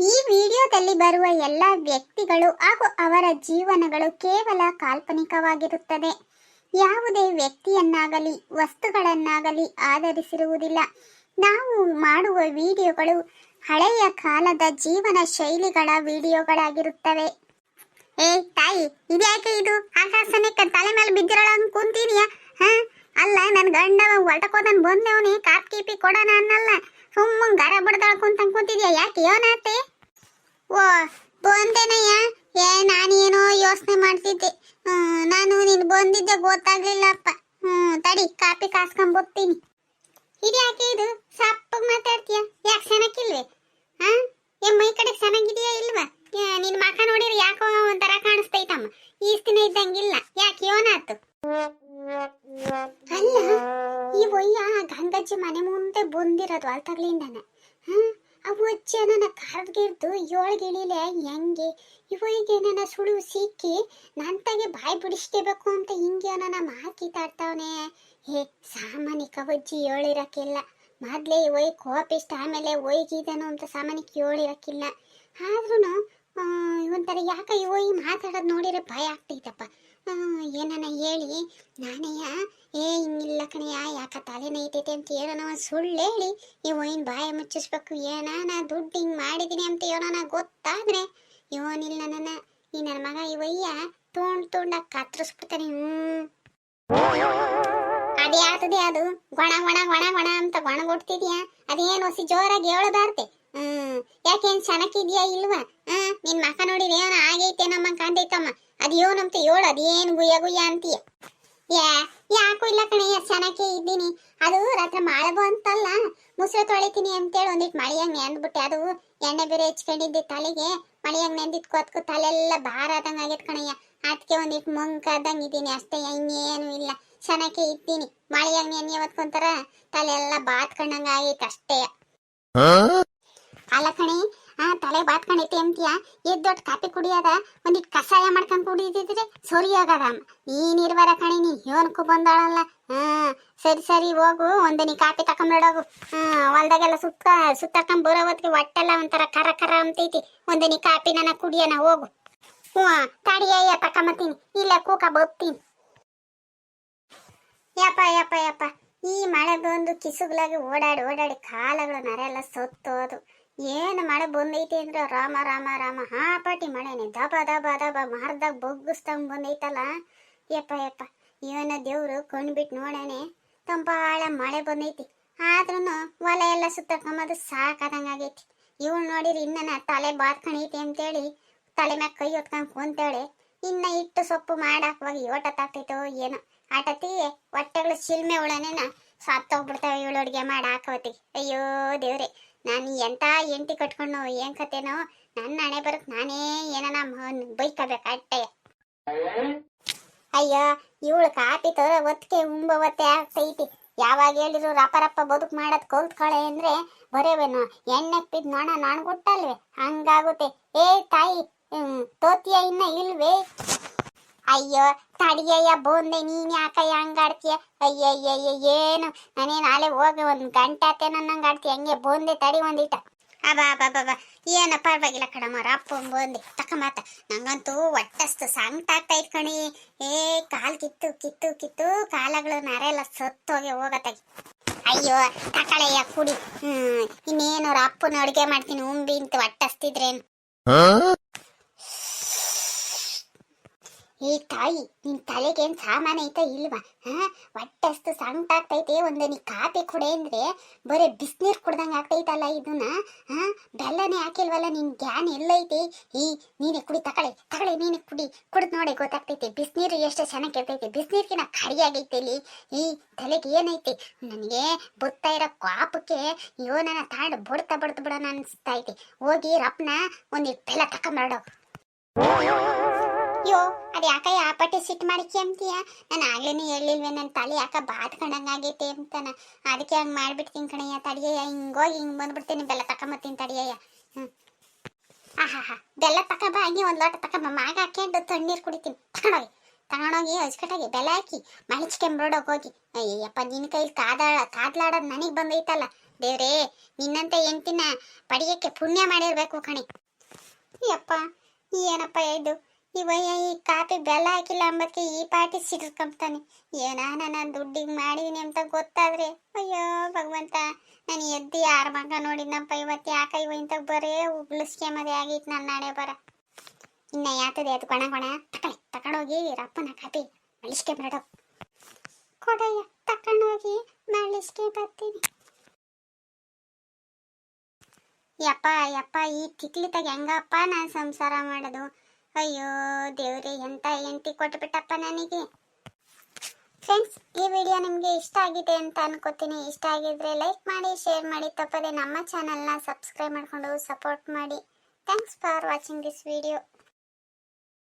ಈ ವಿಡಿಯೋದಲ್ಲಿ ಬರುವ ಎಲ್ಲ ವ್ಯಕ್ತಿಗಳು ಹಾಗೂ ಅವರ ಜೀವನಗಳು ಕೇವಲ ಕಾಲ್ಪನಿಕವಾಗಿರುತ್ತದೆ. ಯಾವುದೇ ವ್ಯಕ್ತಿಯನ್ನಾಗಲಿ, ವಸ್ತುಗಳನ್ನಾಗಲಿ ಆಧರಿಸಿರುವುದಿಲ್ಲ. ನಾವು ಮಾಡುವ ವಿಡಿಯೋಗಳು ಹಳೆಯ ಕಾಲದ ಜೀವನ ಶೈಲಿಗಳ ವಿಡಿಯೋಗಳಾಗಿರುತ್ತವೆ. ಏ ತಾಯಿ, ಇದ್ಯಾಕೆ ಇದು? ಆಕಾಶನೇ ತಲೆ ಮೇಲೆ ಬಿದ್ದಿರೋಳ ಕುಂತಿದ್ಯಾ? ಹಾ? ಅಲ್ಲ ನನ್ನ ಗಂಡ ಹೊರಟಕೋದನ್ ಬಂದೆವನಿ ಕಾಪ್ ಕೀಪಿ ಕೊಡೋಣ ಅನ್ನಲ್ಲ. ಸುಮ್ಮನೆ ಗರ ಬಿಡ್ದಾಳ ಕುಂತ ಕೂತಿದ್ಯಾ? ಯಾಕೆ ಏನಾತೆ ಓ, ಬಂದೇನಯ್ಯ. ಏ, ನಾನೇನೋ ಯೋಚನೆ ಮಾಡ್ತಿದ್ದೆ. ನಾನು ನೀನು ಬಂದಿದ್ದೆ ಗೊತ್ತಾಗ್ಲಿಲ್ಲಪ್ಪ. ಹ್ಮ್, ತಡಿ ಕಾಪಿ ಕಾಸ್ಕೊಂಬರ್ತೀನಿ ಇದ್ಯಾಕೆ ಇದು? ಸಪ್ಪಗ್ ಮಾತಾಡ್ತೀಯ? ಯಾಕೆ ಗಂಗಜ್ಜಿ ಮನೆ ಮುಂದೆ ಬಂದಿರೋದು ಅಲ್ತಗ್ಲಿಂದನ ಹಾ ಅವು ಅಜ್ಜಿ ನನ್ನ ಕರ್ಗಿರ್ದು ಏಳ್ಗಿಳಿಲೆ ಹೆಂಗೆ? ಇವರಿಗೆ ನನ್ನ ಸುಳು ಸಿಕ್ಕಿ ನಂತಾಗೆ ಬಾಯಿ ಬಿಡಿಸ್ಕೋಬೇಕು ಅಂತ ಹಿಂಗೆ ನನ್ನ ಮಾಕಿತಾಡ್ತಾವನೆ ಹೇ ಸಾಮಾನ್ಯಕ ಅಜ್ಜಿ ಹೇಳಿರಕ್ಕಿಲ್ಲ ಮೊದ್ಲೇ ಒಯ್ ಕೋಪಿಸ್ಟ್ ಆಮೇಲೆ ಒಯ್ಗಿದನು ಅಂತ ಸಾಮಾನ್ಯಕ್ಕೆ ಹೇಳಿರಕ್ಕಿಲ್ಲ ಆದ್ರೂ ಒಂಥರ ಯಾಕ ಇವ ಈ ಮಾತಾಡೋದು ನೋಡಿದ್ರೆ ಭಯ ಆಗ್ತೈತಪ್ಪ. ಏನನ ಹೇಳಿ, ನಾನೇಯ, ಏ, ಹಿಂಗಿಲ್ಲ ಕಣಯ್ಯ ಯಾಕ ತಲೆ ನೈತೈತೆ ಅಂತ ಏನೋ ಒಂದ್ ಸುಳ್ಳು ಹೇಳಿ. ಈ ಒಯ್ನ್ ಬಾಯ ಮುಚ್ಚಿಸ್ಬೇಕು, ಏನಾನ ದುಡ್ಡು ಹಿಂಗ್ ಮಾಡಿದೀನಿ ಅಂತ ಏನೋ ಗೊತ್ತಾದ್ರೆ ಇವನಿಲ್ಲ ನನ್ನ ಈ ನನ್ನ ಮಗ ಇವಯ್ಯ ತೋಂಡ್ ತೋಂಡ ಕತ್ರಿಸ್ಬಿಡ್ತಾನೆ ಹ್ಮ್ ಅದೇ ಆತದೆ ಅದು. ಗೊಣ ಗೊಣ ಗೊಣ ಗೊಣ ಅಂತ ಗೊಣಗೊಡ್ತಿದ್ಯಾ? ಅದೇನು ಹೊಸಿ ಜೋರಾಗಿ ಹೇಳಬಾರ್ದೆ ಹ್ಮ್. ಯಾಕೇನ್ ಚೆನ್ನಾಗಿದ್ಯಾ ಇಲ್ವಾ? ಹಾ ನಿನ್ ಮಕ ನೋಡಿದ್ರೆ ಏನೋ ಆಗೈತೆ ನಮ್ಮ ಕಾಂತೈತಮ್ಮ. ಅದೇನಂತ ಹೇಳು ಅದೇನ್ ಗುಯ್ಯ ಗುಯ್ಯ ಅಂತೀಯ? ಯಾ, ಯಾಕೂ ಇಲ್ಲ ಕಣಯ್ಯ ಚೆನ್ನಾಗಿ ಇದ್ದೀನಿ. ಅದು ರಾತ್ರಿ ಮಳೆ ಅಂತಲ್ಲ. ಮುಸುರೆ ತೊಳಿತೀನಿ ಅಂತೇಳಿ ಒಂದಿಟ್ಟು ಮಳಿಯಾಗ್ ನೆಂದ್ಬಿಟ್ಟೆ ಅದು ಎಣ್ಣೆ ಬೇರೆ ಹೆಚ್ಕೊಂಡಿದ್ದೆ ತಲೆಗೆ. ಮಳೆಯಾಗ ನೆಂದಿದ್ ಕೊತ್ಕು ತಲೆಲ್ಲ ಭಾರ ಆದಂಗ ಆಗೈತೆ ಕಣಯ್ಯ. ಅದಕ್ಕೆ ಒಂದಿಟ್ಟು ಮಂಕಾದಂಗೆ ಇದ್ದೀನಿ. ಅಷ್ಟೇ, ಇನ್ನೇನು ಇಲ್ಲ. ಚೆನ್ನಾಗಿ ಇದ್ದೀನಿ. ಮಳಿಯಾಗ್ ನೆನೆ ಹೊತ್ಕೊಂತಾರ ತಲೆ ಎಲ್ಲ ಬಾತ್ಕೊಂಡಂಗೆ ಆಗೈತೆ ಅಷ್ಟೇ. ಅಲ್ಲ ಕಣಿ, ಆ ತಲೆ ಬಾತ್ಕೊಂಡೈತೆ ಅಂತೀಯ? ಎದ್ ದೊಡ್ಡ ಕಾಪಿ ಕುಡಿಯೋದ? ಒಂದಿಟ್ಟು ಕಷಾಯ ಮಾಡ್ಕೊಂಡ್ ಕುಡಿದಿದ್ರೆ ಸರಿ ಆಗದ. ನಿರ್ವರ ಕಣಿ ನೀ ಯೋನ್ಕು ಬಂದಾಳಲ್ಲ. ಹಾ, ಸರಿ ಸರಿ, ಹೋಗು ಒಂದನಿ ಕಾಪಿ ತಕೊಂಬಿಡೋಗು ಹಾ, ಹೊಲ್ದಾಗೆಲ್ಲ ಸುತ್ತ ಸುತ್ತಕೊಂಡ್ ಬರೋ ಹೊತ್ತಿಗೆ ಹೊಟ್ಟೆಲ್ಲ ಒಂಥರ ಕರ ಕರ ಅಂತೈತಿ. ಒಂದನಿ ಕಾಪಿ ನನ್ನ ಕುಡಿಯೋಣ ಹೋಗು. ಹ್ಞೂ ತಡಿಯಯ್ಯ ತಕೊಂಬತ್ತೀನಿ ಇಲ್ಲ, ಕೂಕ ಬತ್ತೀನಿ ಯಪ್ಪ ಯಪ್ಪ ಯಪ್ಪ. ಈ ಮಳೆ ಬಂದು ಕಿಸುಗ್ಲಾಗಿ ಓಡಾಡಿ ಓಡಾಡಿ ಕಾಲಗಳು ನರೆಲ್ಲ ಸತ್ತೋದು. ಏನು ಮಳೆ ಬಂದೈತಿ ಅಂದ್ರೆ ರಾಮ ರಾಮ ರಾಮ. ಹಾಪಾಟಿ ಮಳೆನೆ ದಬ ದಬ ದಬ. ಮಾರ್ದಾಗ ಬೊಗ್ಗಿಸ್ದಂಗ್ ಬಂದೈತಲ್ಲ. ಯಪ್ಪ ಯಪ್ಪ. ಇವನ ದೇವ್ರು ಬಿಟ್ ನೋಡೇನೆ ತಂಪಾಳ ಮಳೆ ಬಂದೈತಿ. ಆದ್ರೂ ಹೊಲ ಎಲ್ಲ ಸುತ್ತಕೊಂಬದು ಸಾಕಾದಂಗಾಗೈತಿ ಇವಳು ನೋಡಿರಿ ಇನ್ನ ತಲೆ ಬಾತ್ಕೊಂಡೈತಿ ಅಂತೇಳಿ ತಲೆ ಮ್ಯಾಗ ಕೈ ಹೊತ್ಕೊಂಡ್ ಕುಂತೇಳಿ, ಇನ್ನ ಇಟ್ಟು ಸೊಪ್ಪು ಮಾಡಾಕುವಾಗ ತಾಕ್ತೈತೋ ಏನೋ. ಆಟತಿ ಹೊಟ್ಟೆಗಳು ಶಿಲ್ಮೆ ಉಳನೇನ ಸತ್ತೋಗ್ಬಿಡ್ತಾವೆ ಇವಳು ಅಡುಗೆ ಮಾಡಿ ಹಾಕೋತಿ ಅಯ್ಯೋ ದೇವ್ರೆ. ನಾನು ಎಂತ ಎಂಟಿ ಕಟ್ಕೊಂಡು ಏನ್ ಕತೆನೋ, ನನ್ನ ಹಣೆ ಬರಕ್ ನಾನೇ ಏನನ ಬೈಕಬೇಕು ಅಟ್ಟೆ ಅಯ್ಯೋ, ಇವಳು ಕಾಪಿ ತರ ಒತ್ತಿಗೆ ಉಂಬ ಒತ್ತೆ ಆಗ್ತೈತಿ. ಯಾವಾಗ ಹೇಳಿದ್ರು ರಪ ರಪ ಬದುಕು ಮಾಡೋದ್ ಕಲ್ತ್ಕೊಳೆ ಅಂದ್ರೆ ಬರೇವೇನು, ಎಣ್ಣೆ ಬಿದ್ದು ನೋಣ ನಾನು ಕೊಟ್ಟಲ್ವೇ ಹಂಗಾಗುತ್ತೆ. ಏ ತಾಯಿ ತೋತಿಯ ಇನ್ನ ಇಲ್ವೇ? ಅಯ್ಯೋ, ತಡಿಯಯ್ಯ, ಬೋಂದೆ, ನೀನ್ ಯಾಕಯ್ಯ ಹಂಗಾಡ್ತೀಯ ಅಯ್ಯಯ್ಯಯ್ಯ ಏನು? ನಾನೇ ನಾಳೆ ಹೋಗಿ ಒಂದ್ ಗಂಟೆ ಆತೆ ನನ್ನಂಗೆ ಆಡ್ತೀಯ? ಹಂಗೆ ಬೋಂದೆ ತಡಿ ಒಂದಿಟ ಅಬಾ ಅಬಾ ಬಾಬಾ ಏನ ಪರವಾಗಿಲ್ಲ ಕಣಮ್ಮ ರಪ್ಪ ಬೋಂದೆ. ತಕಮಾತ ನಂಗಂತೂ ಒಟ್ಟಷ್ಟು ಸಂಕಟ ಆಗ್ತಾ ಇತ್ ಕಣಿ. ಏ, ಕಾಲ್ ಕಿತ್ತು ಕಿತ್ತು ಕಿತ್ತು, ಕಾಲಗಳು ನರೆಲ್ಲ ಸತ್ತೋಗಿ ಹೋಗತ್ತಾಗಿ ಅಯ್ಯೋ ತಕಳಯ್ಯ ಕುಡಿ. ಹ್ಮ್, ಇನ್ನೇನು ಅಪ್ಪನ ಅಡುಗೆ ಮಾಡ್ತೀನಿ, ಉಂಬಿ ಅಂತ ಒಟ್ಟಸ್ತಿದ್ರೇನು ಈ ತಾಯಿ, ನಿನ್ ತಲೆಗೇನ್ ಸಾಮಾನ ಐತ ಇಲ್ವಾ? ಹಾ? ಒಟ್ಟಷ್ಟು ಸಂಕಟ ಆಗ್ತೈತೆ ಒಂದು ನೀ ಕಾಪಿ ಕುಡೆ ಅಂದ್ರೆ ಬರೀ ಬಿಸ್ನೀರ್ ಕುಡ್ದಂಗ ಆಗ್ತೈತಲ್ಲ ಇದನ್ನ, ಹಾ? ಬೆಲ್ಲನೇ ಹಾಕಿಲ್ವಲ್ಲ ನಿನ್ ಗ್ಯಾನ್ ಎಲ್ಲೈತಿ? ಈ ನೀನೆ ಕುಡಿ, ತಕಳೆ ತಕಳೆ, ನೀನೆ ಕುಡಿ. ಕುಡಿದ್ ನೋಡಿ ಗೊತ್ತಾಗ್ತೈತಿ, ಬಿಸ್ನೀರ್ ಎಷ್ಟು ಚೆನ್ನಾಗಿರ್ತೈತಿ ಬಿಸಿನೀರ್ಗಿನ ಕಡಿಯಾಗೈತೆ ಇಲ್ಲಿ. ಈ ತಲೆಗೆ ಏನೈತಿ? ನನಗೆ ಬುತ್ತ ಇರೋ ಕಾಪಕ್ಕೆ ಅಯ್ಯೋ ನನ್ನ ತಾಂಡ್ ಬುಡ್ತಾ ಬಡ್ದು ಬಿಡೋಣ ಐತೆ. ಹೋಗಿ ರಪ್ನ ಒಂದಿಟ್ಟು ಬೆಲ್ಲ ತಕೊಂಬರಡೋ. ಅಯ್ಯೋ, ಅದು ಯಾಕಯ್ಯ ಆ ಪಟ್ಟಿ ಸಿಟ್ಟು ಮಾಡಿಕೆ ಅಂತೀಯ? ನಾನು ಆಗ್ಲೇ ಹೇಳಿಲ್ವೇ ನನ್ನ ತಲೆ ಯಾಕ ಬಾತ್ಕೊಂಡಂಗಾಗೈತೆ ಅಂತಾನ. ಅದಕ್ಕೆ ಹಂಗೆ ಮಾಡಿಬಿಡ್ತೀನಿ ಕಣಯ್ಯ, ತಡಿಯಯ್ಯ ಹಿಂಗೋಗಿ ಹಿಂಗೆ ಬಂದ್ಬಿಡ್ತೀನಿ, ಬೆಲ್ಲ ತಕೊಂಬತ್ತೀನಿ ತಡಿಯಯ್ಯ. ಹ್ಞೂ ಆಹಾ ಬೆಲ್ಲ ತಕೊಂಬ ಹಂಗೆ ಒಂದು ಲೋಟ ತಕೊಂಬ ಮಾಗ ಹಾಕ್ಕೊಂಡು ತಣ್ಣೀರು ಕುಡಿತೀನಿ. ತಗೊಂಡೋಗಿ ತಗೊಂಡೋಗಿ ಅಜ್ಕಟ್ಟಾಗಿ ಬೆಲ್ಲ ಹಾಕಿ ಮಳಿಚ್ಕೊಂಬಿಡೋಗಿ ಹೋಗಿ. ಅಯ್ಯಪ್ಪ ನಿನ್ನ ಕೈಲಿ ಕಾದಾಡ ಕಾದ್ಲಾಡೋದು ನನಗೆ ಬಂದೈತಲ್ಲ. ದೇವ್ರೇ, ನಿನ್ನಂತ ಹೆಂಡ್ತಿನ ಪಡಿಯಕ್ಕೆ ಪುಣ್ಯ ಮಾಡಿರ್ಬೇಕು ಕಣೆ. ಯಪ್ಪ ಏನಪ್ಪ ಇದು? ಇವಯ್ಯ ಈ ಕಾಪಿ ಬೆಲ್ಲ ಹಾಕಿಲ್ಲ ಅಂಬಕ್ಕೆ ಈ ಪಾಟಿ ಸಿಡಿಸ್ಕೊಂತಾನೆ ಏನಾನ ನಾನು ದುಡ್ಡಿಗೆ ಮಾಡಿದೀನಿ ಅಂತ ಗೊತ್ತಾದ್ರೆ, ಅಯ್ಯೋ ಭಗವಂತ, ನಾನು ಎದ್ದು ಯಾರ ಮಗ ನೋಡಿದ್ನಪ್ಪ ಇವತ್ತು ಯಾಕ ಇವ ಇಂತ ಬರೇ ಉಗ್ಳಿಸ್ಕೊಂಬದೇ ಆಗಿತ್ತು ನನ್ನ ನಾಳೆ ಬರ. ಇನ್ನ ಯಾತದೆ ಅದು ಕೊಣ ಕೊಣ ತಕೊಳ್ಳಿ ತಕೊಂಡೋಗಿ ರಪ್ಪನ ಕಾಪಿ ಮಳಿಸ್ಕೊಂಬಿಡೋ ಕೊಡಯ್ಯ, ತಕೊಂಡೋಗಿ ಮಳಿಸ್ಕೆ ಬರ್ತೀನಿ. ಯಪ್ಪ ಯಪ್ಪ, ಈ ತಿಕ್ಲಿತಾಗ ಹೆಂಗಪ್ಪ ನಾನು ಸಂಸಾರ ಮಾಡೋದು? ಅಯ್ಯೋ, ದೇವ್ರಿ, ಎಂತ ಎಂಟಿ ಕೊಟ್ಬಿಟ್ಟಪ್ಪ ನನಗೆ? ಫ್ರೆಂಡ್ಸ್ ಈ ವಿಡಿಯೋ ನಿಮಗೆ ಇಷ್ಟ ಆಗಿದೆ ಅಂತ ಅನ್ಕೋತೀನಿ. ಇಷ್ಟ ಆಗಿದ್ರೆ ಲೈಕ್ ಮಾಡಿ ಶೇರ್ ಮಾಡಿ. ತಪ್ಪದೆ ನಮ್ಮ ಚಾನಲ್ನ ಸಬ್ಸ್ಕ್ರೈಬ್ ಮಾಡಿಕೊಂಡು ಸಪೋರ್ಟ್ ಮಾಡಿ. Thanks for watching this video